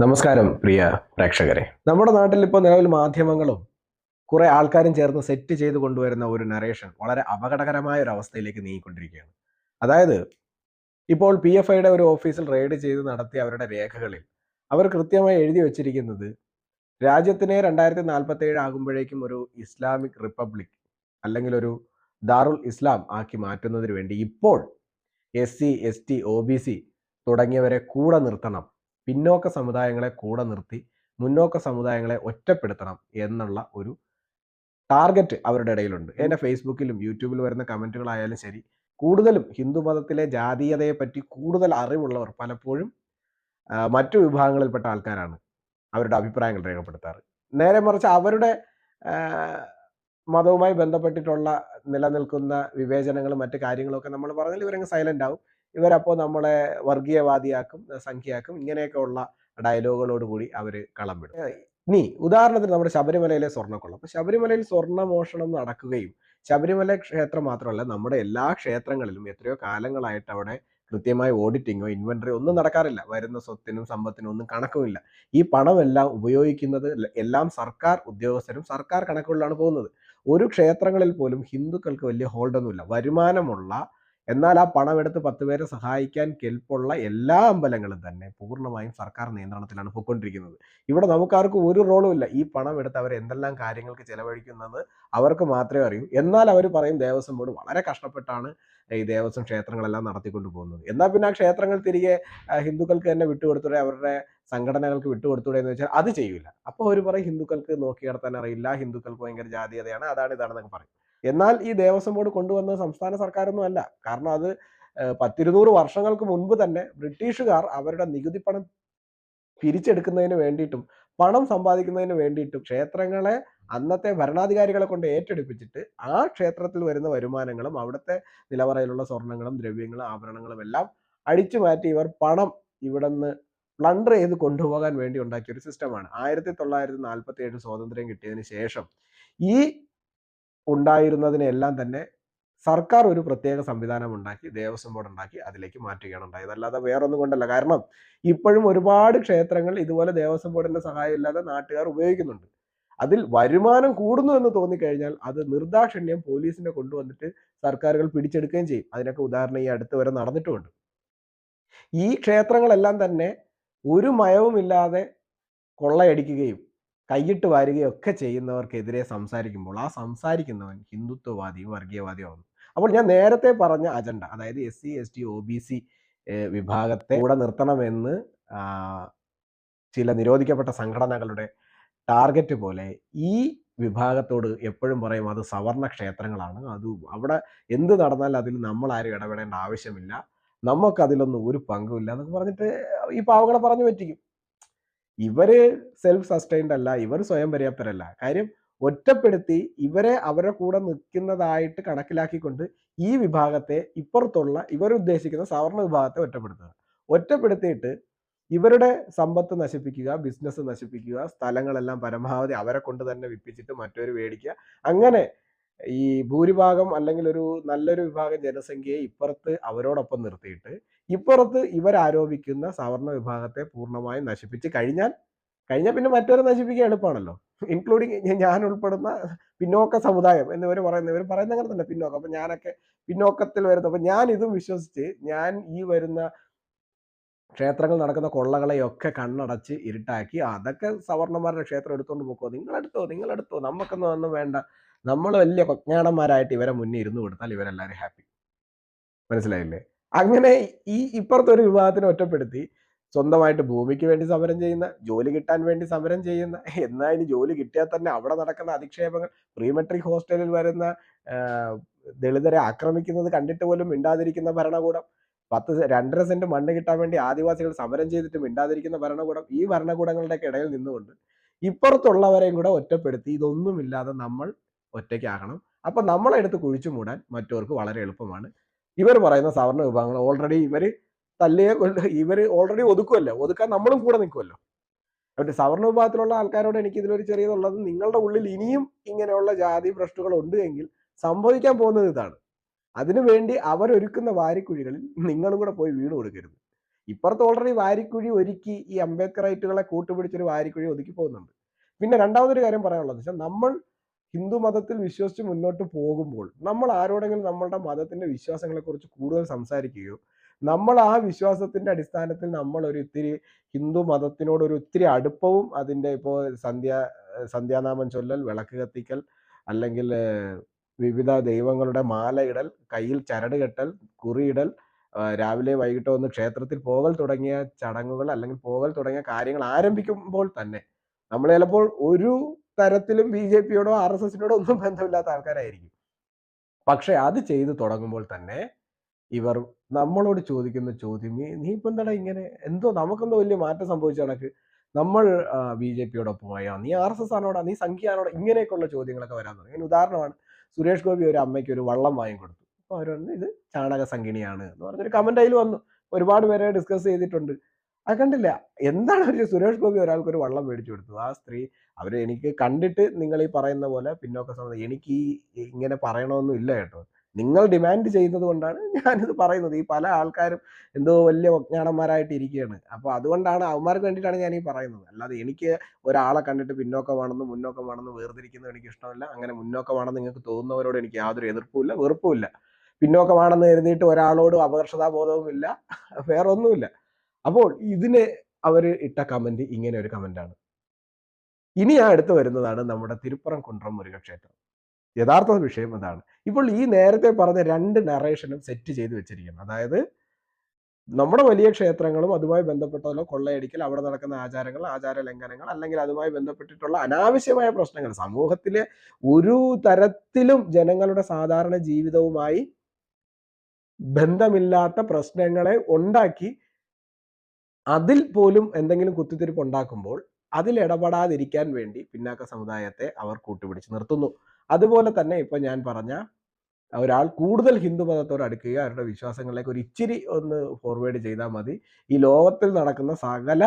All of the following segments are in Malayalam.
നമസ്കാരം പ്രിയ പ്രേക്ഷകരെ. നമ്മുടെ നാട്ടിൽ ഇപ്പോൾ നിലവിൽ മാധ്യമങ്ങളും കുറെ ആൾക്കാരും ചേർന്ന് സെറ്റ് ചെയ്ത് കൊണ്ടുവരുന്ന ഒരു നറേഷൻ വളരെ അപകടകരമായ ഒരു അവസ്ഥയിലേക്ക് നീങ്ങിക്കൊണ്ടിരിക്കുകയാണ്. അതായത് ഇപ്പോൾ പി എഫ് ഐയുടെ ഒരു ഓഫീസിൽ റെയ്ഡ് ചെയ്ത് നടത്തിയ അവരുടെ രേഖകളിൽ അവർ കൃത്യമായി എഴുതി വച്ചിരിക്കുന്നത് രാജ്യത്തിനെ രണ്ടായിരത്തി നാൽപ്പത്തി ഏഴ് ആകുമ്പോഴേക്കും ഒരു ഇസ്ലാമിക് റിപ്പബ്ലിക് അല്ലെങ്കിൽ ഒരു ദാറുൽ ഇസ്ലാം ആക്കി മാറ്റുന്നതിന് വേണ്ടി ഇപ്പോൾ S C S T O B C തുടങ്ങിയവരെ കൂടെ നിർത്തണം. പിന്നോക്ക സമുദായങ്ങളെ കൂടെ നിർത്തി മുന്നോക്ക സമുദായങ്ങളെ ഒറ്റപ്പെടുത്തണം എന്നുള്ള ഒരു ടാർഗറ്റ് അവരുടെ ഇടയിലുണ്ട്. എന്റെ ഫേസ്ബുക്കിലും യൂട്യൂബിലും വരുന്ന കമന്റുകളായാലും ശരി കൂടുതലും ഹിന്ദു മതത്തിലെ ജാതീയതയെ പറ്റി കൂടുതൽ അറിവുള്ളവർ പലപ്പോഴും മറ്റു വിഭാഗങ്ങളിൽപ്പെട്ട ആൾക്കാരാണ് അവരുടെ അഭിപ്രായങ്ങൾ രേഖപ്പെടുത്താറ്. നേരെ മറിച്ച് അവരുടെ മതവുമായി ബന്ധപ്പെട്ടിട്ടുള്ള നിലനിൽക്കുന്ന വിവേചനങ്ങളും മറ്റു കാര്യങ്ങളൊക്കെ നമ്മൾ പറഞ്ഞാൽ ഇവരങ്ങ് സൈലന്റ് ആവും. ഇവരപ്പോൾ നമ്മളെ വർഗീയവാദിയാക്കും സംഖ്യയാക്കും ഇങ്ങനെയൊക്കെ ഉള്ള ഡയലോഗുകളോട് കൂടി അവർ കളം വിടും ഇനി ഉദാഹരണത്തിന് നമ്മുടെ ശബരിമലയിലെ സ്വർണക്കൊള്ള. അപ്പൊ ശബരിമലയിൽ സ്വർണ മോഷണം നടക്കുകയും ശബരിമല ക്ഷേത്രം മാത്രമല്ല നമ്മുടെ എല്ലാ ക്ഷേത്രങ്ങളിലും എത്രയോ കാലങ്ങളായിട്ട് അവിടെ കൃത്യമായ ഓഡിറ്റിങ്ങോ ഇൻവെന്ററി ഒന്നും നടക്കാറില്ല. വരുന്ന സ്വത്തിനും സമ്പത്തിനും ഒന്നും കണക്കുമില്ല. ഈ പണമെല്ലാം ഉപയോഗിക്കുന്നത് എല്ലാം സർക്കാർ ഉദ്യോഗസ്ഥരും സർക്കാർ കണക്കുകളിലാണ് പോകുന്നത്. ഒരു ക്ഷേത്രങ്ങളിൽ പോലും ഹിന്ദുക്കൾക്ക് വലിയ ഹോൾഡൊന്നുമില്ല. വരുമാനമുള്ള എന്നാൽ ആ പണം എടുത്ത് പത്ത് പേരെ സഹായിക്കാൻ കെൽപ്പുള്ള എല്ലാ അമ്പലങ്ങളും തന്നെ പൂർണമായും സർക്കാർ നിയന്ത്രണത്തിലാണ് പോയിക്കൊണ്ടിരിക്കുന്നത്. ഇവിടെ നമുക്കാർക്കും ഒരു റോളും ഇല്ല. ഈ പണം എടുത്ത് അവർ എന്തെല്ലാം കാര്യങ്ങൾക്ക് ചെലവഴിക്കുന്നത് അവർക്ക് മാത്രമേ അറിയൂ. എന്നാൽ അവർ പറയും ദേവസ്വം ബോർഡ് വളരെ കഷ്ടപ്പെട്ടാണ് ഈ ദേവസ്വം ക്ഷേത്രങ്ങളെല്ലാം നടത്തിക്കൊണ്ട് പോകുന്നത്. എന്നാൽ പിന്നെ ആ ക്ഷേത്രങ്ങൾ തിരികെ ഹിന്ദുക്കൾക്ക് തന്നെ വിട്ടുകൊടുത്തൂടെ? അവരുടെ സംഘടനകൾക്ക് വിട്ടുകൊടുത്തൂടെ എന്ന് വെച്ചാൽ അത് ചെയ്യൂല. അപ്പോൾ അവർ പറയും ഹിന്ദുക്കൾക്ക് നോക്കി നടത്താൻ അറിയില്ല. ഹിന്ദുക്കൾക്ക് ഭയങ്കര ജാതീയതയാണ്. അതാണ് ഇതാണെന്നൊക്കെ പറയും. എന്നാൽ ഈ ദേവസ്വം ബോർഡ് കൊണ്ടുവന്നത് സംസ്ഥാന സർക്കാരൊന്നും അല്ല. കാരണം അത് പത്തിരുന്നൂറ് വർഷങ്ങൾക്ക് മുൻപ് തന്നെ ബ്രിട്ടീഷുകാർ അവരുടെ നികുതി പണം പിരിച്ചെടുക്കുന്നതിന് വേണ്ടിയിട്ടും പണം സമ്പാദിക്കുന്നതിന് വേണ്ടിയിട്ടും ക്ഷേത്രങ്ങളെ അന്നത്തെ ഭരണാധികാരികളെ കൊണ്ട് ഏറ്റെടുപ്പിച്ചിട്ട് ആ ക്ഷേത്രത്തിൽ വരുന്ന വരുമാനങ്ങളും അവിടുത്തെ നിലവറയിലുള്ള സ്വർണങ്ങളും ദ്രവ്യങ്ങളും ആഭരണങ്ങളും എല്ലാം അടിച്ചു മാറ്റി ഇവർ പണം ഇവിടുന്ന് പ്ലണ്ടർ ചെയ്ത് കൊണ്ടുപോകാൻ വേണ്ടി ഉണ്ടാക്കിയ ഒരു സിസ്റ്റമാണ്. ആയിരത്തി തൊള്ളായിരത്തി നാൽപ്പത്തി ഏഴ് സ്വാതന്ത്ര്യം കിട്ടിയതിന് ശേഷം ഈ ഉണ്ടായിരുന്നതിനെല്ലാം തന്നെ സർക്കാർ ഒരു പ്രത്യേക സംവിധാനം ഉണ്ടാക്കി ദേവസ്വം ബോർഡ് ഉണ്ടാക്കി അതിലേക്ക് മാറ്റുകയാണ് ഉണ്ടായത് അല്ലാതെ വേറൊന്നും കൊണ്ടല്ല. കാരണം ഇപ്പോഴും ഒരുപാട് ക്ഷേത്രങ്ങൾ ഇതുപോലെ ദേവസ്വം ബോർഡിന്റെ സഹായം ഇല്ലാതെ നാട്ടുകാർ ഉപയോഗിക്കുന്നുണ്ട്. അതിൽ വരുമാനം കൂടുന്നു എന്ന് തോന്നിക്കഴിഞ്ഞാൽ അത് നിർദാക്ഷിണ്യം പോലീസിനെ കൊണ്ടുവന്നിട്ട് സർക്കാരുകൾ പിടിച്ചെടുക്കുകയും ചെയ്യും. അതിനൊക്കെ ഉദാഹരണം ഈ അടുത്ത് വരെ നടന്നിട്ടുമുണ്ട്. ഈ ക്ഷേത്രങ്ങളെല്ലാം തന്നെ ഒരു മയവുമില്ലാതെ കൊള്ളയടിക്കുകയും കൈയിട്ട് വാരുകയൊക്കെ ചെയ്യുന്നവർക്കെതിരെ സംസാരിക്കുമ്പോൾ ആ സംസാരിക്കുന്നവൻ ഹിന്ദുത്വവാദിയും വർഗീയവാദിയുമാണ് അപ്പോൾ ഞാൻ നേരത്തെ പറഞ്ഞ അജണ്ട അതായത് S C S T O B C വിഭാഗത്തെ കൂടെ നിർത്തണമെന്ന് ചില നിരോധിക്കപ്പെട്ട സംഘടനകളുടെ ടാർഗറ്റ് പോലെ ഈ വിഭാഗത്തോട് എപ്പോഴും പറയും അത് സവർണ ക്ഷേത്രങ്ങളാണ്. അത് അവിടെ എന്ത് നടന്നാലും അതിൽ നമ്മൾ ആരും ഇടപെടേണ്ട ആവശ്യമില്ല. നമുക്കതിലൊന്നും ഒരു പങ്കുമില്ല എന്നൊക്കെ പറഞ്ഞിട്ട് ഈ പാവങ്ങളെ പറഞ്ഞു പറ്റിക്കും. ഇവർ സെൽഫ് സസ്റ്റൈൻഡ് അല്ല ഇവർ സ്വയം പര്യാപ്തരല്ല. കാര്യം ഒറ്റപ്പെടുത്തി ഇവരെ അവരുടെ കൂടെ നിൽക്കുന്നതായിട്ട് കണക്കിലാക്കിക്കൊണ്ട് ഈ വിഭാഗത്തെ ഇപ്പുറത്തുള്ള ഇവരുദ്ദേശിക്കുന്ന സവർണ വിഭാഗത്തെ ഒറ്റപ്പെടുത്തുക. ഒറ്റപ്പെടുത്തിയിട്ട് ഇവരുടെ സമ്പത്ത് നശിപ്പിക്കുക ബിസിനസ് നശിപ്പിക്കുക സ്ഥലങ്ങളെല്ലാം പരമാവധി അവരെ കൊണ്ട് തന്നെ വിപ്പിച്ചിട്ട് മറ്റൊരു മേടിക്കുക. അങ്ങനെ ഈ ഭൂരിഭാഗം അല്ലെങ്കിൽ ഒരു നല്ലൊരു വിഭാഗം ജനസംഖ്യയെ ഇപ്പുറത്ത് അവരോടൊപ്പം നിർത്തിയിട്ട് ഇപ്പുറത്ത് ഇവരാരോപിക്കുന്ന സവർണ വിഭാഗത്തെ പൂർണമായും നശിപ്പിച്ച് കഴിഞ്ഞാൽ കഴിഞ്ഞാൽ പിന്നെ മറ്റൊരു നശിപ്പിക്കാൻ എളുപ്പമാണല്ലോ. ഇൻക്ലൂഡിങ് ഞാൻ ഉൾപ്പെടുന്ന പിന്നോക്ക സമുദായം എന്നിവർ പറയുന്ന ഇവർ പറയുന്ന അങ്ങനെ തന്നെ പിന്നോക്കം. അപ്പൊ ഞാനൊക്കെ പിന്നോക്കത്തിൽ വരുന്ന അപ്പൊ ഞാൻ ഇതും വിശ്വസിച്ച് ഞാൻ ഈ വരുന്ന ക്ഷേത്രങ്ങൾ നടക്കുന്ന കൊള്ളകളെയൊക്കെ കണ്ണടച്ച് ഇരുട്ടാക്കി അതൊക്കെ സവർണന്മാരുടെ ക്ഷേത്രം എടുത്തുകൊണ്ട് പോക്കോ. നിങ്ങളെടുത്തോ നിങ്ങളെടുത്തോ. നമുക്കൊന്നും ഒന്നും വേണ്ട. നമ്മൾ വലിയ കൊജ്ഞാടന്മാരായിട്ട് ഇവരെ മുന്നേ ഇരുന്ന് കൊടുത്താൽ ഇവരെല്ലാവരും ഹാപ്പി മനസ്സിലായില്ലേ? അങ്ങനെ ഈ ഇപ്പുറത്തെ ഒരു വിഭാഗത്തിനെ ഒറ്റപ്പെടുത്തി സ്വന്തമായിട്ട് ഭൂമിക്ക് വേണ്ടി സമരം ചെയ്യുന്ന ജോലി കിട്ടാൻ വേണ്ടി സമരം ചെയ്യുന്ന എന്നാൽ ഇനി ജോലി കിട്ടിയാൽ തന്നെ അവിടെ നടക്കുന്ന അധിക്ഷേപങ്ങൾ പ്രീമെട്രിക് ഹോസ്റ്റലിൽ വരുന്ന ദളിതരെ ആക്രമിക്കുന്നത് കണ്ടിട്ട് പോലും മിണ്ടാതിരിക്കുന്ന ഭരണകൂടം പത്ത് രണ്ടര സെന്റ് മണ്ണ് കിട്ടാൻ വേണ്ടി ആദിവാസികൾ സമരം ചെയ്തിട്ട് മിണ്ടാതിരിക്കുന്ന ഭരണകൂടം ഈ ഭരണകൂടങ്ങളുടെയൊക്കെ ഇടയിൽ നിന്നുകൊണ്ട് ഇപ്പുറത്തുള്ളവരെയും കൂടെ ഒറ്റപ്പെടുത്തി ഇതൊന്നുമില്ലാതെ നമ്മൾ ഒറ്റയ്ക്കാകണം. അപ്പൊ നമ്മളെടുത്ത് കുഴിച്ചു മൂടാൻ മറ്റവർക്ക് വളരെ എളുപ്പമാണ്. ഇവർ പറയുന്ന സവർണ വിഭാഗങ്ങൾ ഓൾറെഡി ഇവർ കൊണ്ട് ഇവർ ഓൾറെഡി ഒതുക്കുമല്ലോ ഒതുക്കാൻ നമ്മളും കൂടെ നിൽക്കുമല്ലോ അവരുടെ സവർണ വിഭാഗത്തിലുള്ള ആൾക്കാരോട് എനിക്ക് ഇതിലൊരു ചെറിയതുള്ളത് നിങ്ങളുടെ ഉള്ളിൽ ഇനിയും ഇങ്ങനെയുള്ള ജാതി ഭ്രഷ്ടുകൾ ഉണ്ട് എങ്കിൽ സംഭവിക്കാൻ പോകുന്നത് ഇതാണ്. അതിനുവേണ്ടി അവരൊരുക്കുന്ന വാരിക്കുഴികളിൽ നിങ്ങളും കൂടെ പോയി വീട് കൊടുക്കരുത്. ഇപ്പുറത്ത് ഓൾറെഡി വാരിക്കുഴി ഒരുക്കി ഈ അംബേദ്കറൈറ്റുകളെ കൂട്ടുപിടിച്ചൊരു വാരിക്കുഴി ഒതുക്കി പോകുന്നുണ്ട്. പിന്നെ രണ്ടാമതൊരു കാര്യം പറയാനുള്ളത് വെച്ചാൽ നമ്മൾ ഹിന്ദു മതത്തിൽ വിശ്വസിച്ച് മുന്നോട്ട് പോകുമ്പോൾ നമ്മൾ ആരോടെങ്കിലും നമ്മളുടെ മതത്തിന്റെ വിശ്വാസങ്ങളെ കുറിച്ച് കൂടുതൽ സംസാരിക്കുകയോ നമ്മൾ ആ വിശ്വാസത്തിന്റെ അടിസ്ഥാനത്തിൽ നമ്മൾ ഒരു ഇത്തിരി ഹിന്ദു മതത്തിനോട് ഒരു ഇത്തിരി അടുപ്പവും അതിന്റെ ഇപ്പോൾ സന്ധ്യ സന്ധ്യാനാമം ചൊല്ലൽ വിളക്ക് കത്തിക്കൽ അല്ലെങ്കിൽ വിവിധ ദൈവങ്ങളുടെ മാലയിടൽ കയ്യിൽ ചരട് കെട്ടൽ കുറിയിടൽ രാവിലെ വൈകിട്ട് ഒന്ന് ക്ഷേത്രത്തിൽ പോകൽ തുടങ്ങിയ ചടങ്ങുകൾ അല്ലെങ്കിൽ പോകൽ തുടങ്ങിയ കാര്യങ്ങൾ ആരംഭിക്കുമ്പോൾ തന്നെ നമ്മൾ ചിലപ്പോൾ ഒരു തരത്തിലും ബി ജെ പിയോടോ ആർ എസ് എസിനോടോ ഒന്നും ബന്ധമില്ലാത്ത ആൾക്കാരായിരിക്കും. പക്ഷെ അത് ചെയ്തു തുടങ്ങുമ്പോൾ തന്നെ ഇവർ നമ്മളോട് ചോദിക്കുന്ന ചോദ്യം നീ ഇപ്പൊ എന്താടാ ഇങ്ങനെ? എന്തോ നമുക്കെന്തോ വലിയ മാറ്റം സംഭവിച്ച കണക്ക്. നമ്മൾ ബി ജെ പിയോടൊപ്പമായോ? നീ ആർ എസ് എസ് ആണോടാ? നീ സംഖ്യയാണോടാ? ഇങ്ങനെയൊക്കെയുള്ള ചോദ്യങ്ങളൊക്കെ വരാൻ തുടങ്ങി. അതിന് ഉദാഹരണമാണ് സുരേഷ് ഗോപി ഒരു അമ്മയ്ക്ക് ഒരു വള്ളം വാങ്ങിക്കൊടുത്തു അപ്പോൾ അവർ ഇത് ചാണക സംഖിണിയാണ് എന്ന് പറഞ്ഞൊരു കമന്റ് അതിൽ വന്നു. ഒരുപാട് പേരെ ഡിസ്കസ് ചെയ്തിട്ടുണ്ട്. അത് കണ്ടില്ല. എന്താണ് ഒരു സുരേഷ് ഗോപി ഒരാൾക്ക് ഒരു വള്ളം മേടിച്ചു കൊടുത്തത്? ആ സ്ത്രീ അവർ എനിക്ക് കണ്ടിട്ട് നിങ്ങൾ ഈ പറയുന്ന പോലെ പിന്നോക്ക സമയത്ത് എനിക്ക് ഈ ഇങ്ങനെ പറയണമെന്നും ഇല്ല കേട്ടോ. നിങ്ങൾ ഡിമാൻഡ് ചെയ്യുന്നത് കൊണ്ടാണ് ഞാനിത് പറയുന്നത്. ഈ പല ആൾക്കാരും എന്തോ വലിയ അജ്ഞാനന്മാരായിട്ട് ഇരിക്കുകയാണ് അപ്പോൾ അതുകൊണ്ടാണ് അവന്മാർക്ക് വേണ്ടിയിട്ടാണ് ഞാൻ ഈ പറയുന്നത്. അല്ലാതെ എനിക്ക് ഒരാളെ കണ്ടിട്ട് പിന്നോക്കമാണെന്ന് മുന്നോക്കമാണെന്ന് വേർതിരിക്കുന്നത് എനിക്ക് ഇഷ്ടമല്ല. അങ്ങനെ മുന്നോക്കമാണെന്ന് നിങ്ങൾക്ക് തോന്നുന്നവരോട് എനിക്ക് യാതൊരു എതിർപ്പുമില്ല വെറുപ്പുമില്ല പിന്നോക്കമാണെന്ന് എഴുതിയിട്ട് ഒരാളോടും അപകർഷതാബോധവുമില്ല ഇല്ല ഒന്നുമില്ല അപ്പോൾ ഇതിന് അവർ ഇട്ട കമന്റ് ഇങ്ങനെ ഒരു കമന്റാണ് ഇനി ആ അടുത്ത് വരുന്നതാണ് നമ്മുടെ തിരുപ്പുറം കുണ്ട്രം മുരുകക്ഷേത്രം. യഥാർത്ഥ വിഷയം അതാണ്. ഇപ്പോൾ ഈ നേരത്തെ പറഞ്ഞ രണ്ട് നറേഷനും സെറ്റ് ചെയ്ത് വെച്ചിരിക്കുന്നു. അതായത് നമ്മുടെ വലിയ ക്ഷേത്രങ്ങളും അതുമായി ബന്ധപ്പെട്ടതല്ലോ കൊള്ളയടിക്കൽ അവിടെ നടക്കുന്ന ആചാരങ്ങൾ ആചാര ലംഘനങ്ങൾ അല്ലെങ്കിൽ അതുമായി ബന്ധപ്പെട്ടിട്ടുള്ള അനാവശ്യമായ പ്രശ്നങ്ങൾ. സമൂഹത്തിലെ ഒരു തരത്തിലും ജനങ്ങളുടെ സാധാരണ ജീവിതവുമായി ബന്ധമില്ലാത്ത പ്രശ്നങ്ങളെ ഉണ്ടാക്കി അതിൽ പോലും എന്തെങ്കിലും കുത്തിത്തിരിപ്പ് ഉണ്ടാക്കുമ്പോൾ അതിൽ ഇടപെടാതിരിക്കാൻ വേണ്ടി പിന്നാക്ക സമുദായത്തെ അവർ കൂട്ടുപിടിച്ച് നിർത്തുന്നു. അതുപോലെ തന്നെ ഇപ്പൊ ഞാൻ പറഞ്ഞ ഒരാൾ കൂടുതൽ ഹിന്ദു മതത്തോട് അടുക്കുക അവരുടെ വിശ്വാസങ്ങളിലേക്ക് ഒരു ഇച്ചിരി ഒന്ന് ഫോർവേഡ് ചെയ്താൽ മതി. ഈ ലോകത്തിൽ നടക്കുന്ന സകല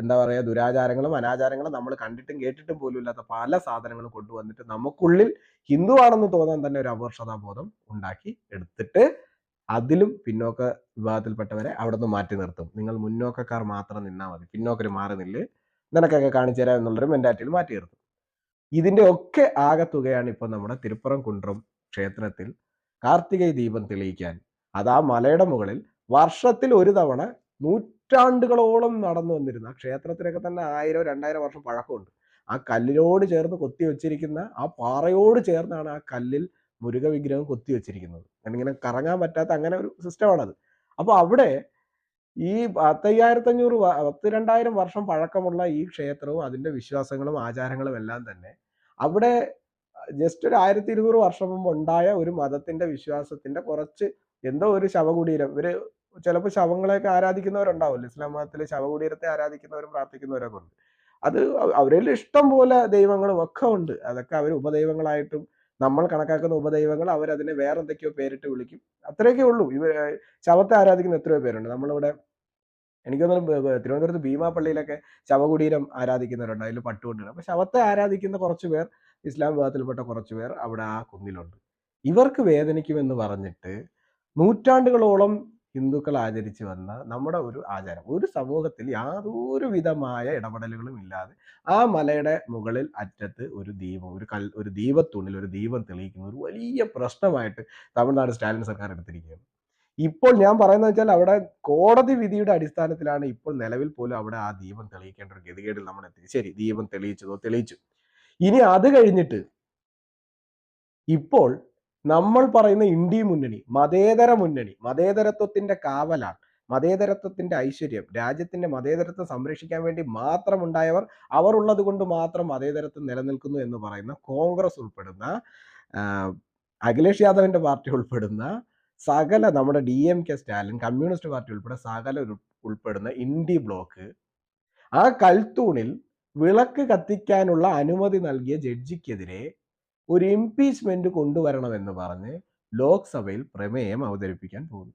എന്താ പറയുക ദുരാചാരങ്ങളും അനാചാരങ്ങളും നമ്മൾ കണ്ടിട്ടും കേട്ടിട്ടും പോലും ഇല്ലാത്ത പല സാധനങ്ങളും കൊണ്ടുവന്നിട്ട് നമുക്കുള്ളിൽ ഹിന്ദു ആണെന്ന് തോന്നാൻ തന്നെ ഒരു അപകർഷതാബോധം ഉണ്ടാക്കി എടുത്തിട്ട് അതിലും പിന്നോക്ക വിഭാഗത്തിൽപ്പെട്ടവരെ അവിടെ നിന്ന് മാറ്റി നിർത്തും. നിങ്ങൾ മുന്നോക്കക്കാർ മാത്രം നിന്നാൽ മതി. പിന്നോക്കർ മാറി നില്ല്. നിനക്കൊക്കെ കാണിച്ചു തരാം എന്നുള്ളൊരു മെന്റാലിറ്റിയിൽ മാറ്റി നിർത്തും. ഇതിന്റെ ഒക്കെ ആകത്തുകയാണ് ഇപ്പോൾ നമ്മുടെ തിരുപ്പുറം കുണ്ട്രം ക്ഷേത്രത്തിൽ കാർത്തികൈ ദീപം തെളിയിക്കാൻ. അത് ആ മലയുടെ മുകളിൽ വർഷത്തിൽ ഒരു തവണ നൂറ്റാണ്ടുകളോളം നടന്നു വന്നിരുന്ന. ക്ഷേത്രത്തിനൊക്കെ തന്നെ ആയിരം രണ്ടായിരം വർഷം പഴക്കമുണ്ട്. ആ കല്ലിനോട് ചേർന്ന് കൊത്തി വെച്ചിരിക്കുന്ന ആ പാറയോട് ചേർന്നാണ് ആ കല്ലിൽ മുരുക വിഗ്രഹം കൊത്തി വെച്ചിരിക്കുന്നത്. അല്ലെങ്കിൽ കറങ്ങാൻ പറ്റാത്ത അങ്ങനെ ഒരു സിസ്റ്റമാണത്. അപ്പോൾ അവിടെ ഈ പത്തയ്യായിരത്തഞ്ഞൂറ് പത്ത് രണ്ടായിരം വർഷം പഴക്കമുള്ള ഈ ക്ഷേത്രവും അതിന്റെ വിശ്വാസങ്ങളും ആചാരങ്ങളും എല്ലാം തന്നെ അവിടെ ജസ്റ്റ് ഒരു ആയിരത്തി ഇരുന്നൂറ് വർഷം മുമ്പ് ഉണ്ടായ ഒരു മതത്തിന്റെ വിശ്വാസത്തിന്റെ കുറച്ച് എന്തോ ഒരു ശവകുടീരം. ഇവർ ചിലപ്പോൾ ശവങ്ങളെയൊക്കെ ആരാധിക്കുന്നവരുണ്ടാവില്ല? ഇസ്ലാം മതത്തിലെ ശവകുടീരത്തെ ആരാധിക്കുന്നവരും പ്രാർത്ഥിക്കുന്നവരൊക്കെ ഉണ്ട്. അത് അവരിൽ ഇഷ്ടം പോലെ ദൈവങ്ങളും ഒക്കെ ഉണ്ട്. അതൊക്കെ അവർ ഉപദൈവങ്ങളായിട്ടും നമ്മൾ കണക്കാക്കുന്ന ഉപദൈവങ്ങൾ അവരതിനെ വേറെ എന്തൊക്കെയോ പേരിട്ട് വിളിക്കും. അത്രയൊക്കെ ഉള്ളൂ. ഇവർ ശവത്തെ ആരാധിക്കുന്ന എത്രയോ പേരുണ്ട്. നമ്മളിവിടെ എനിക്ക് തോന്നുന്നു തിരുവനന്തപുരത്ത് ഭീമാപ്പള്ളിയിലൊക്കെ ശവകുടീരം ആരാധിക്കുന്നവരുണ്ട്. അതിൽ പട്ടുകൊണ്ടുണ്ട് അപ്പൊ ശവത്തെ ആരാധിക്കുന്ന കുറച്ച് പേർ ഇസ്ലാം വിഭാഗത്തിൽപ്പെട്ട കുറച്ച് പേർ അവിടെ ആ കുന്നിലുണ്ട്. ഇവർക്ക് വേദനിക്കുമെന്ന് പറഞ്ഞിട്ട് നൂറ്റാണ്ടുകളോളം ഹിന്ദുക്കൾ ആചരിച്ചു വന്ന നമ്മുടെ ഒരു ആചാരം. ഒരു സമൂഹത്തിൽ യാതൊരു വിധമായ ഇടപെടലുകളും ഇല്ലാതെ ആ മലയുടെ മുകളിൽ അറ്റത്ത് ഒരു ദീപം ഒരു കൽ ഒരു ദീപത്തുണ്ണിൽ ഒരു ദീപം തെളിയിക്കുന്ന ഒരു വലിയ പ്രശ്നമായിട്ട് തമിഴ്നാട് സ്റ്റാലിൻ സർക്കാർ എടുത്തിരിക്കുകയാണ്. ഇപ്പോൾ ഞാൻ പറയുന്നത് വെച്ചാൽ അവിടെ കോടതി വിധിയുടെ അടിസ്ഥാനത്തിലാണ് ഇപ്പോൾ നിലവിൽ പോലും അവിടെ ആ ദീപം തെളിയിക്കേണ്ട ഒരു ഗതികേടിൽ നമ്മൾ എത്തി. ശരി ദീപം തെളിയിച്ചതോ തെളിയിച്ചു. ഇനി അത് കഴിഞ്ഞിട്ട് ഇപ്പോൾ നമ്മൾ പറയുന്ന ഇന്ത്യ മുന്നണി മതേതര മുന്നണി മതേതരത്വത്തിന്റെ കാവലാണ് മതേതരത്വത്തിന്റെ ഐശ്വര്യം രാജ്യത്തിന്റെ മതേതരത്വം സംരക്ഷിക്കാൻ വേണ്ടി മാത്രം ഉണ്ടായവർ അവർ ഉള്ളത് കൊണ്ട് മാത്രം മതേതരത്വം നിലനിൽക്കുന്നു എന്ന് പറയുന്ന കോൺഗ്രസ് ഉൾപ്പെടുന്ന അഖിലേഷ് യാദവിന്റെ പാർട്ടി ഉൾപ്പെടുന്ന സകല നമ്മുടെ D M K Stalin communist party ഉൾപ്പെടെ സകല ഉൾപ്പെടുന്ന ഇന്ത്യ ബ്ലോക്ക് ആ കൽത്തൂണിൽ വിളക്ക് കത്തിക്കാനുള്ള അനുമതി നൽകിയ ജഡ്ജിക്കെതിരെ ഒരു ഇംപീച്ച്മെന്റ് കൊണ്ടുവരണമെന്ന് പറഞ്ഞ് ലോക്സഭയിൽ പ്രമേയം അവതരിപ്പിക്കാൻ പോകുന്നു.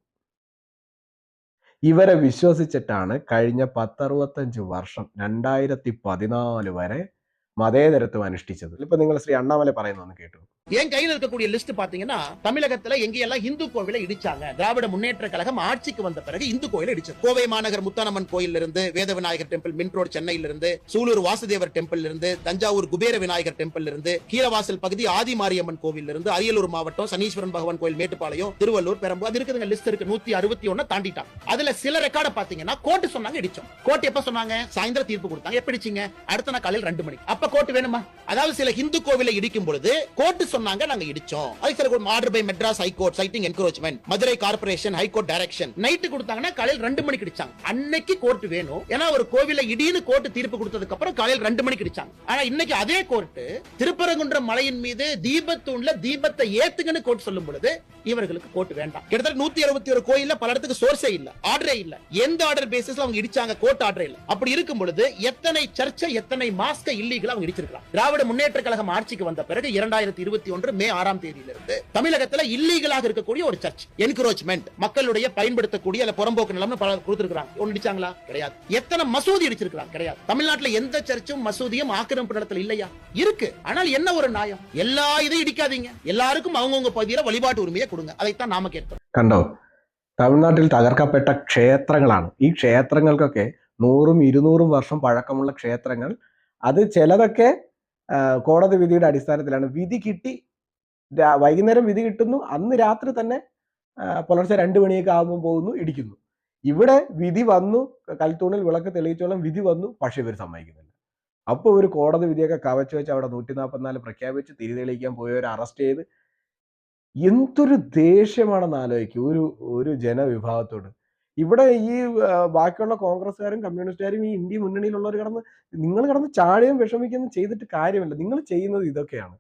ഇവരെ വിശ്വസിച്ചിട്ടാണ് കഴിഞ്ഞ പത്തറുപത്തഞ്ച് വർഷം രണ്ടായിരത്തി പതിനാല് വരെ മതേതരത്വം അനുഷ്ഠിച്ചത്. ഇപ്പൊ നിങ്ങൾ ശ്രീ അണ്ണാമല പറയുന്നതെന്ന് കേട്ടു. என் கையில் இருக்கக்கூடிய லிஸ்ட் பாத்தீங்கன்னா தமிழகத்துல எங்கெல்லாம் இந்து கோவிலை இடிச்சாங்க? திராவிட முன்னேற்ற கழகம் ஆட்சிக்கு வந்த பிறகு இந்து கோயிலை இடிச்சது. கோவை மாநகர் முத்தானம்மன் கோயில் இருந்து வேத விநாயகர் டெம்பிள் மின் ரோடு சென்னையில இருந்து சூலூர் வாசுதேவர் டெம்பிள் இருந்து தஞ்சாவூர் குபேர விநாயகர் டெம்பிள் இருந்து கீழவாசல் பகுதி ஆதி மாரியம்மன் கோவில் இருந்து அரியலூர் மாவட்டம் சனீஸ்வரன் பகவான் கோயில் மேட்டுப்பாளையம் திருவள்ளூர் பெரம்பூர் அது இருக்குதுங்க லிஸ்ட் இருக்கு. நூத்தி அறுபத்தி ஒன்னு தாண்டிட்டாங்க. அதுல சில ரெக்கார்ட பாத்தீங்கன்னா கோர்ட்டு சொன்னாங்க இடிச்சோம். கோர்ட் எப்ப சொன்னாங்க? சாயந்தரம் தீர்ப்பு கொடுத்தாங்க. எப்ப அடுத்த நாள் காலையில் ரெண்டு மணிக்கு. அப்ப கோர்ட் வேணுமா? அதாவது சில இந்து கோவிலை இடிக்கும் பொழுது கோர்ட்டு சொன்னாங்க நாங்க இடிச்சோம். அதுக்கு சில order by Madras high court citing encouragement Madurai corporation high court direction night கொடுத்தாங்கன்னா காலையில் ரெண்டு மணிக்கு இடிச்சாங்க. அன்னைக்கு கோர்ட் வேணும். ஏன்னா ஒரு கோவில இடின்னு கோர்ட் தீர்ப்பு கொடுத்ததுக்கு அப்புறம் காலையில் ரெண்டு மணிக்கு இடிச்சாங்க. ஆனா இன்னைக்கு அதே கோர்ட் திருப்பரங்குன்றம் மலையின் மீது தீபத்தூண்ல தீபத்தை ஏத்துங்கன்னு கோர்ட் சொல்லும் பொழுது இவர்களுக்கு கோர்ட் வேண்டாம். கிட்டத்தட்ட நூத்தி அறுபத்தி ஒரு கோயில்ல பல இடத்துக்கு சோர்ஸே இல்ல. ஆர்டரே இல்ல. எந்த ஆர்டர் பேசிஸ்ல அவங்க இடிச்சாங்க கோர்ட் ஆர்டர் இல்ல. அப்படி இருக்கும் பொழுது எத்தனை சர்ச்சை எத்தனை மாஸ்க இல்லீகல் அவங்க இடிச்சிருக்கலாம். திராவிட முன்னேற்ற கழகம் ஆட்சிக்கு வந்த பிறகு இரண்டாயிரத்தி இருபத்தி ஒன்று மே ஆறாம் தேதியிலிருந்து தமிழகத்துல இல்லீகலாக இருக்கக்கூடிய ஒரு சர்ச் என்கரோச்மெண்ட் மக்களுடைய பயன்படுத்தக்கூடிய அல்ல புறம்போக்கு நிலம்னு பல கொடுத்திருக்காங்க ஒன்னு இடிச்சாங்களா கிடையாது எத்தனை மசூதி இடிச்சிருக்காங்க கிடையாது தமிழ்நாட்டுல எந்த சர்ச்சும் மசூதியும் ஆக்கிரமிப்பு இடத்துல இல்லையா இருக்கு ஆனால் என்ன ஒரு நியாயம் எல்லா இதையும் இடிக்காதீங்க எல்லாருக்கும் அவங்கவுங்க பகுதியில வழிபாட்டு உரிமையை கொடுங்க அதைத்தான் நாம கேட்கிறோம் കണ്ടോ തമിഴ്നാട്ടിൽ തകർക്കപ്പെട്ട ക്ഷേത്രങ്ങളാണ് ഈ ക്ഷേത്രങ്ങൾക്കൊക്കെ നൂറും ഇരുന്നൂറും വർഷം പഴക്കമുള്ള ക്ഷേത്രങ്ങൾ അത് ചിലതൊക്കെ ആ, കോടതി വിധിയുടെ അടിസ്ഥാനത്തിലാണ് വിധി കിട്ടി. വൈകുന്നേരം വിധി കിട്ടുന്നു. അന്ന് രാത്രി തന്നെ പുലർച്ചെ രണ്ട് മണിയൊക്കെ ആകുമ്പോൾ പോകുന്നു ഇടിക്കുന്നു. ഇവിടെ വിധി വന്നു കൽത്തൂണിൽ വിളക്ക് തെളിയിച്ചോളം വിധി വന്നു പക്ഷെ ഇവർ സമ്മതിക്കുന്നില്ല. അപ്പോൾ ഒരു കോടതി വിധിയൊക്കെ കവച്ച് വെച്ച് അവിടെ നൂറ്റി നാൽപ്പത്തിനാല് പ്രഖ്യാപിച്ച് തിരി തെളിയിക്കാൻ പോയവരെ അറസ്റ്റ് ചെയ്ത് എന്തൊരു ദേഷ്യമാണെന്ന് ആലോചിക്കും. ഒരു ഒരു ജനവിഭാഗത്തോട്. ഇവിടെ ഈ ബാക്കിയുള്ള കോൺഗ്രസ്സുകാരും കമ്മ്യൂണിസ്റ്റുകാരും ഈ ഇന്ത്യ മുന്നണിയിലുള്ളവർ കിടന്ന് നിങ്ങൾ കിടന്ന് ചാടുകയും വിഷമിക്കുന്നു ചെയ്തിട്ട് കാര്യമില്ല. നിങ്ങൾ ചെയ്യുന്നത് ഇതൊക്കെയാണ്.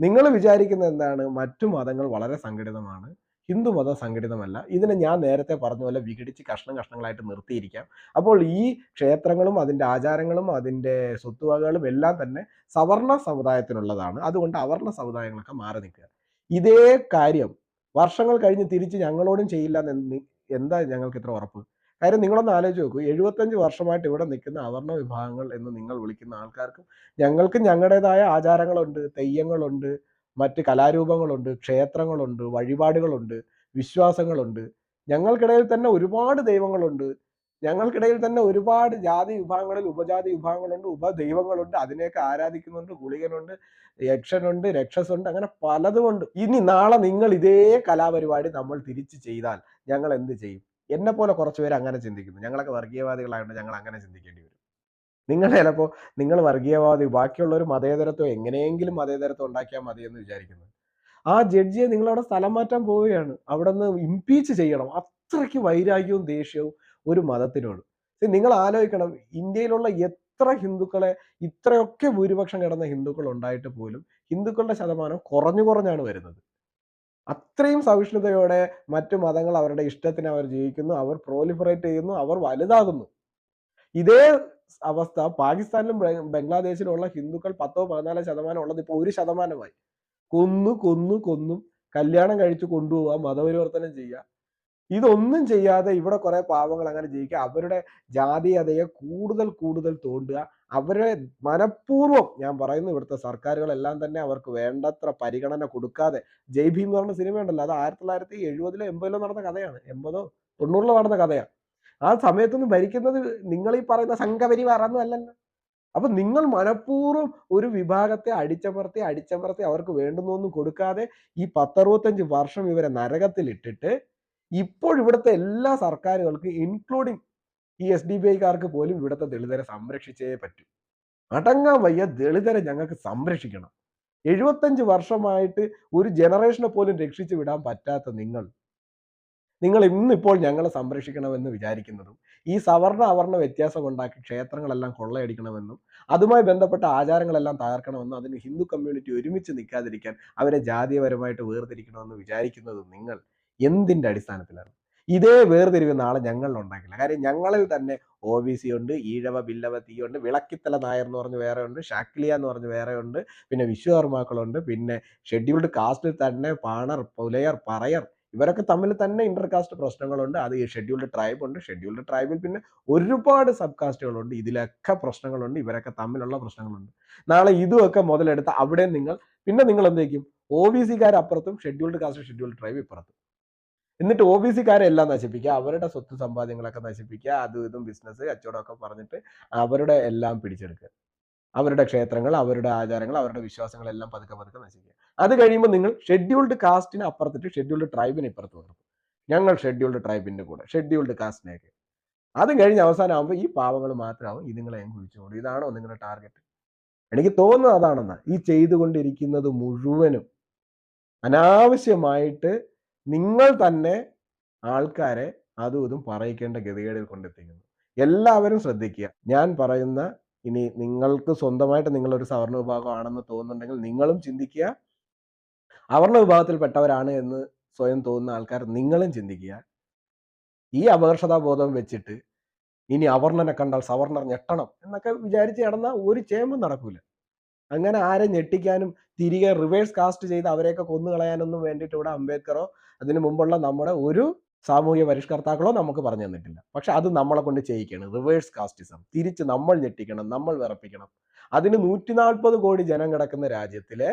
നിങ്ങൾ വിചാരിക്കുന്നത് എന്താണ്? മറ്റു മതങ്ങൾ വളരെ സംഘടിതമാണ്. ഹിന്ദു മതം സംഘടിതമല്ല. ഇതിനെ ഞാൻ നേരത്തെ പറഞ്ഞ പോലെ വിഘടിച്ച് കഷ്ണം കഷ്ണങ്ങളായിട്ട് നിർത്തിയിരിക്കാം. അപ്പോൾ ഈ ക്ഷേത്രങ്ങളും അതിന്റെ ആചാരങ്ങളും അതിന്റെ സ്വത്തുവകകളും എല്ലാം തന്നെ സവർണ സമുദായത്തിനുള്ളതാണ്. അതുകൊണ്ട് അവർണ സമുദായങ്ങളൊക്കെ മാറി നിൽക്കുക. ഇതേ കാര്യം വർഷങ്ങൾ കഴിഞ്ഞ് തിരിച്ച് ഞങ്ങളോടും ചെയ്യില്ല എന്ന് എന്താ ഞങ്ങൾക്ക് ഇത്ര ഉറപ്പ്? കാര്യം നിങ്ങളൊന്ന് ആലോചിച്ച് നോക്കൂ. എഴുപത്തഞ്ച് വർഷമായിട്ട് ഇവിടെ നിൽക്കുന്ന അവർണ വിഭാഗങ്ങൾ എന്ന് നിങ്ങൾ വിളിക്കുന്ന ആൾക്കാർക്കും ഞങ്ങൾക്ക് ഞങ്ങളുടേതായ ആചാരങ്ങളുണ്ട് തെയ്യങ്ങളുണ്ട് മറ്റ് കലാരൂപങ്ങളുണ്ട് ക്ഷേത്രങ്ങളുണ്ട് വഴിപാടുകളുണ്ട് വിശ്വാസങ്ങളുണ്ട്. ഞങ്ങൾക്കിടയിൽ തന്നെ ഒരുപാട് ദൈവങ്ങളുണ്ട്. ഞങ്ങൾക്കിടയിൽ തന്നെ ഒരുപാട് ജാതി വിഭാഗങ്ങളിൽ ഉപജാതി വിഭാഗങ്ങളുണ്ട് ഉപദൈവങ്ങളുണ്ട് അതിനെയൊക്കെ ആരാധിക്കുന്നുണ്ട് ഗുളികനുണ്ട് യക്ഷനുണ്ട് രക്ഷസുണ്ട് അങ്ങനെ പലതുമുണ്ട്. ഇനി നാളെ നിങ്ങൾ ഇതേ കലാപരിപാടി നമ്മൾ തിരിച്ച് ചെയ്താൽ ഞങ്ങൾ എന്ത് ചെയ്യും? എന്നെ പോലെ കുറച്ച് പേര് അങ്ങനെ ചിന്തിക്കുന്നു. ഞങ്ങളൊക്കെ വർഗീയവാദികളായതുകൊണ്ട് ഞങ്ങൾ അങ്ങനെ ചിന്തിക്കേണ്ടി വരും. നിങ്ങൾ ചിലപ്പോൾ നിങ്ങൾ വർഗീയവാദി ബാക്കിയുള്ള ഒരു മതേതരത്വം എങ്ങനെയെങ്കിലും മതേതരത്വം ഉണ്ടാക്കിയാൽ മതി എന്ന് വിചാരിക്കുന്നു. ആ ജഡ്ജിയെ നിങ്ങൾ അവിടെ സ്ഥലം മാറ്റാൻ പോവുകയാണ്. അവിടെ നിന്ന് ഇംപീച്ച് ചെയ്യണം. അത്രയ്ക്ക് വൈരാഗ്യവും ദേഷ്യവും ഒരു മതത്തിനോട്. നിങ്ങൾ ആലോചിക്കണം ഇന്ത്യയിലുള്ള എത്ര ഹിന്ദുക്കളെ ഇത്രയൊക്കെ ഭൂരിപക്ഷം കിടന്ന ഹിന്ദുക്കൾ ഉണ്ടായിട്ട് പോലും ഹിന്ദുക്കളുടെ ശതമാനം കുറഞ്ഞു കുറഞ്ഞാണ് വരുന്നത്. അത്രയും സഹിഷ്ണുതയോടെ മറ്റു മതങ്ങൾ അവരുടെ ഇഷ്ടത്തിന് അവർ ജീവിക്കുന്നു അവർ പ്രോലിഫറേറ്റ് ചെയ്യുന്നു അവർ വലുതാകുന്നു. ഇതേ അവസ്ഥ പാകിസ്ഥാനിലും ബംഗ്- ബംഗ്ലാദേശിലുള്ള ഹിന്ദുക്കൾ പത്തോ പതിനാലോ ശതമാനം ഉള്ളത് ഇപ്പോൾ ഒരു ശതമാനമായി. കൊന്നു കൊന്നു കൊന്നും കല്യാണം കഴിച്ചു കൊണ്ടുപോവാ മതപരിവർത്തനം ചെയ്യുക. ഇതൊന്നും ചെയ്യാതെ ഇവിടെ കുറെ പാവങ്ങൾ അങ്ങനെ ജീവിക്കുക. അവരുടെ ജാതീയതയെ കൂടുതൽ കൂടുതൽ തോണ്ടുക. അവരെ മനഃപൂർവം ഞാൻ പറയുന്നു ഇവിടുത്തെ സർക്കാരുകളെല്ലാം തന്നെ അവർക്ക് വേണ്ടത്ര പരിഗണന കൊടുക്കാതെ. ജയ് ഭീം എന്ന് പറഞ്ഞ സിനിമ ഉണ്ടല്ലോ. അത് ആയിരത്തി തൊള്ളായിരത്തി എഴുപതിലോ എൺപതിലോ നടന്ന കഥയാണ്. എൺപതോ തൊണ്ണൂറിലോ നടന്ന കഥയാണ്. ആ സമയത്തൊന്നും ഭരിക്കുന്നത് നിങ്ങൾ ഈ പറയുന്ന സംഘപരിവാറൊന്നും അല്ലല്ലോ. അപ്പൊ നിങ്ങൾ മനഃപൂർവം ഒരു വിഭാഗത്തെ അടിച്ചമർത്തി അടിച്ചമർത്തി അവർക്ക് വേണ്ടുന്നൊന്നും കൊടുക്കാതെ ഈ പത്തറുപത്തഞ്ച് വർഷം ഇവരെ നരകത്തിലിട്ടിട്ട് ഇപ്പോൾ ഇവിടുത്തെ എല്ലാ സർക്കാരുകൾക്കും ഇൻക്ലൂഡിങ് ഈ എസ് ഡി ബി ഐക്കാർക്ക് പോലും ഇവിടുത്തെ ദളിതരെ സംരക്ഷിച്ചേ പറ്റൂ. അടങ്ങാൻ വയ്യ ദളിതരെ ഞങ്ങൾക്ക് സംരക്ഷിക്കണം. എഴുപത്തഞ്ച് വർഷമായിട്ട് ഒരു ജനറേഷനെ പോലും രക്ഷിച്ചു വിടാൻ പറ്റാത്ത നിങ്ങൾ. നിങ്ങൾ ഇന്നിപ്പോൾ ഞങ്ങളെ സംരക്ഷിക്കണമെന്ന് വിചാരിക്കുന്നതും ഈ സവർണ അവർണ വ്യത്യാസം ഉണ്ടാക്കി ക്ഷേത്രങ്ങളെല്ലാം കൊള്ളയടിക്കണമെന്നും അതുമായി ബന്ധപ്പെട്ട ആചാരങ്ങളെല്ലാം തകർക്കണമെന്നും അതിന് ഹിന്ദു കമ്മ്യൂണിറ്റി ഒരുമിച്ച് നിൽക്കാതിരിക്കാൻ അവരെ ജാതീയപരമായിട്ട് വേർതിരിക്കണമെന്ന് വിചാരിക്കുന്നതും നിങ്ങൾ. എന്തിന്റെ അടിസ്ഥാനത്തിലാണ്? ഇതേ വേർതിരിവ് നാളെ ഞങ്ങളിൽ ഉണ്ടാക്കില്ല. കാര്യം ഞങ്ങളിൽ തന്നെ ഒ ബി സി ഉണ്ട് ഈഴവ ബില്ലവ തീയുണ്ട് വിളക്കിത്തല നായർ എന്ന് പറഞ്ഞ് വേറെ ഉണ്ട് ഷാക്ലിയ എന്ന് പറഞ്ഞ് വേറെ ഉണ്ട് പിന്നെ വിശ്വകർമാക്കളുണ്ട് പിന്നെ ഷെഡ്യൂൾഡ് കാസ്റ്റിൽ തന്നെ പാണർ പുലയർ പറയർ ഇവരൊക്കെ തമ്മിൽ തന്നെ ഇന്റർ കാസ്റ്റ് പ്രശ്നങ്ങളുണ്ട് അത് ഈ ഷെഡ്യൂൾഡ് ട്രൈബ് ഉണ്ട്. ഷെഡ്യൂൾഡ് ട്രൈബിൽ പിന്നെ ഒരുപാട് സബ് കാസ്റ്റുകളുണ്ട് ഇതിലൊക്കെ പ്രശ്നങ്ങളുണ്ട് ഇവരൊക്കെ തമ്മിലുള്ള പ്രശ്നങ്ങളുണ്ട് നാളെ ഇതുമൊക്കെ മുതലെടുത്ത് അവിടെ നിങ്ങൾ പിന്നെ നിങ്ങൾ എന്ത് ചെയ്യും? ഒ ബി സിക്കാർ അപ്പുറത്തും ഷെഡ്യൂൾഡ് കാസ്റ്റ് ഷെഡ്യൂൾഡ് ട്രൈബ് ഇപ്പുറത്തും. എന്നിട്ട് ഒ ബി സിക്കാരെ എല്ലാം നശിപ്പിക്കുക അവരുടെ സ്വത്ത് സമ്പാദ്യങ്ങളൊക്കെ നശിപ്പിക്കുക അതും ഇതും ബിസിനസ് കച്ചവടമൊക്കെ പറഞ്ഞിട്ട് അവരുടെ എല്ലാം പിടിച്ചെടുക്കുക. അവരുടെ ക്ഷേത്രങ്ങൾ അവരുടെ ആചാരങ്ങൾ അവരുടെ വിശ്വാസങ്ങളെല്ലാം പതുക്കെ പതുക്കെ നശിക്കുക അത് കഴിയുമ്പോൾ നിങ്ങൾ ഷെഡ്യൂൾഡ് കാസ്റ്റിന് അപ്പുറത്തിട്ട് ഷെഡ്യൂൾഡ് ട്രൈബിന് ഇപ്പുറത്ത് വന്നു. ഞങ്ങൾ ഷെഡ്യൂൾഡ് ട്രൈബിന്റെ കൂടെ ഷെഡ്യൂൾഡ് കാസ്റ്റിനെയൊക്കെ അത് കഴിഞ്ഞ് അവസാനമാകുമ്പോൾ ഈ പാവങ്ങൾ മാത്രമാവും ഇതുങ്ങളെ കുഴിച്ചുകൊണ്ടു ഇതാണോ നിങ്ങളുടെ ടാർഗറ്റ് എനിക്ക് തോന്നുന്നത് അതാണെന്നാ. ഈ ചെയ്തുകൊണ്ടിരിക്കുന്നത് മുഴുവനും അനാവശ്യമായിട്ട് നിങ്ങൾ തന്നെ ആൾക്കാരെ അതും ഇതും പറയിക്കേണ്ട ഗതികേടിൽ കൊണ്ടെത്തിക്കുന്നു. എല്ലാവരും ശ്രദ്ധിക്കുക. ഞാൻ പറയുന്ന ഇനി നിങ്ങൾക്ക് സ്വന്തമായിട്ട് നിങ്ങളൊരു സവർണ വിഭാഗമാണെന്ന് തോന്നുന്നുണ്ടെങ്കിൽ നിങ്ങളും ചിന്തിക്കുക. അവർണ വിഭാഗത്തിൽപ്പെട്ടവരാണ് എന്ന് സ്വയം തോന്നുന്ന ആൾക്കാർ നിങ്ങളും ചിന്തിക്കുക. ഈ അപകർഷതാബോധം വെച്ചിട്ട് ഇനി അവർണനെ കണ്ടാൽ സവർണർ ഞെട്ടണം എന്നൊക്കെ വിചാരിച്ച് നടന്ന ഒരു ചേമ്പും നടക്കൂല. അങ്ങനെ ആരെ ഞെട്ടിക്കാനും തിരികെ റിവേഴ്സ് കാസ്റ്റ് ചെയ്ത് അവരെയൊക്കെ കൊന്നുകളയാനൊന്നും വേണ്ടിയിട്ട് ഇവിടെ അംബേദ്കറോ അതിനു മുമ്പുള്ള നമ്മുടെ ഒരു സാമൂഹ്യ പരിഷ്കർത്താക്കളോ നമുക്ക് പറഞ്ഞു തന്നിട്ടില്ല. പക്ഷെ അത് നമ്മളെ കൊണ്ട് ചെയ്യിക്കണം. റിവേഴ്സ് കാസ്റ്റിസം തിരിച്ച് നമ്മൾ ഞെട്ടിക്കണം നമ്മൾ വിറപ്പിക്കണം. അതിന് നൂറ്റി നാൽപ്പത് കോടി ജനം കിടക്കുന്ന രാജ്യത്തിലെ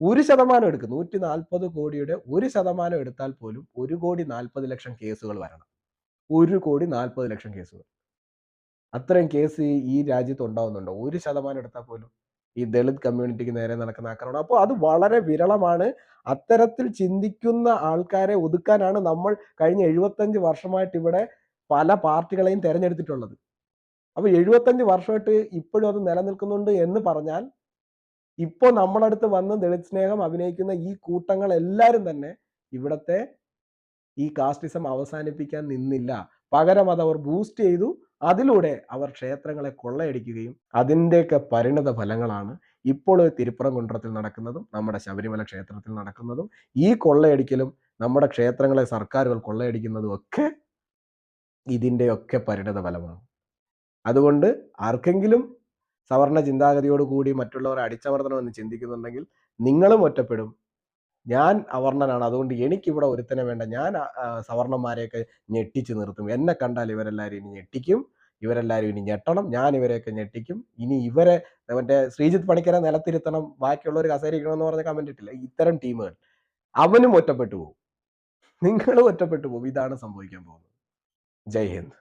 ഒരു ശതമാനം എടുക്കും. നൂറ്റി നാൽപ്പത് കോടിയുടെ ഒരു ശതമാനം എടുത്താൽ പോലും ഒരു കോടി നാൽപ്പത് ലക്ഷം കേസുകൾ വരണം. ഒരു കോടി നാൽപ്പത് ലക്ഷം കേസുകൾ. അത്രയും കേസ് ഈ രാജ്യത്ത് ഉണ്ടാവുന്നുണ്ടോ? ഒരു ശതമാനം എടുത്താൽ പോലും. ഈ ദളിത് കമ്മ്യൂണിറ്റിക്ക് നേരെ നടക്കുന്ന ആക്രമണം. അപ്പോൾ അത് വളരെ വിരളമാണ്. അത്തരത്തിൽ ചിന്തിക്കുന്ന ആൾക്കാരെ ഒതുക്കാനാണ് നമ്മൾ കഴിഞ്ഞ എഴുപത്തഞ്ച് വർഷമായിട്ട് ഇവിടെ പല പാർട്ടികളെയും തിരഞ്ഞെടുത്തിട്ടുള്ളത്. അപ്പൊ എഴുപത്തഞ്ച് വർഷമായിട്ട് ഇപ്പോഴും അത് നിലനിൽക്കുന്നുണ്ട് എന്ന് പറഞ്ഞാൽ ഇപ്പോൾ നമ്മളടുത്ത് വന്ന് ദളിത് സ്നേഹം അഭിനയിക്കുന്ന ഈ കൂട്ടങ്ങൾ എല്ലാവരും തന്നെ ഇവിടത്തെ ഈ കാസ്റ്റിസം അവസാനിപ്പിക്കാൻ നിന്നില്ല. പകരം അത് അവർ ബൂസ്റ്റ് ചെയ്തു. അതിലൂടെ അവർ ക്ഷേത്രങ്ങളെ കൊള്ളയടിക്കുകയും അതിന്റെയൊക്കെ പരിണത ഫലങ്ങളാണ് ഇപ്പോൾ തിരുപ്പുറംകുണ്ടത്തിൽ നടക്കുന്നതും നമ്മുടെ ശബരിമല ക്ഷേത്രത്തിൽ നടക്കുന്നതും. ഈ കൊള്ളയടിക്കലും നമ്മുടെ ക്ഷേത്രങ്ങളെ സർക്കാരുകൾ കൊള്ളയടിക്കുന്നതും ഒക്കെ ഇതിന്റെയൊക്കെ പരിണത ഫലമാണ്. അതുകൊണ്ട് ആർക്കെങ്കിലും സവർണ ചിന്താഗതിയോടുകൂടി മറ്റുള്ളവരെ അടിച്ചമർത്തണമെന്ന് ചിന്തിക്കുന്നുണ്ടെങ്കിൽ നിങ്ങളും ഒറ്റപ്പെടും. ഞാൻ അവർണനാണ് അതുകൊണ്ട് എനിക്കിവിടെ ഒരുത്തനെ വേണ്ട. ഞാൻ സവർണന്മാരെയൊക്കെ ഞെട്ടിച്ച് നിർത്തും. എന്നെ കണ്ടാൽ ഇവരെല്ലാവരും ഇനി ഞെട്ടിക്കും. ഇവരെല്ലാവരും ഇനി ഞെട്ടണം. ഞാൻ ഇവരെയൊക്കെ ഞെട്ടിക്കും. ഇനി ഇവരെ മറ്റേ ശ്രീജിത്ത് പണിക്കരെ നിലത്തിരുത്തണം. ബാക്കിയുള്ളവർ കസേരിക്കണമെന്ന് പറഞ്ഞ കമന്റ് ഇട്ടില്ല. ഇത്തരം ടീമുകൾ. അവനും ഒറ്റപ്പെട്ടു പോകും നിങ്ങളും ഒറ്റപ്പെട്ടു പോകും ഇതാണ് സംഭവിക്കാൻ പോകുന്നത്. ജയ് ഹിന്ദ്.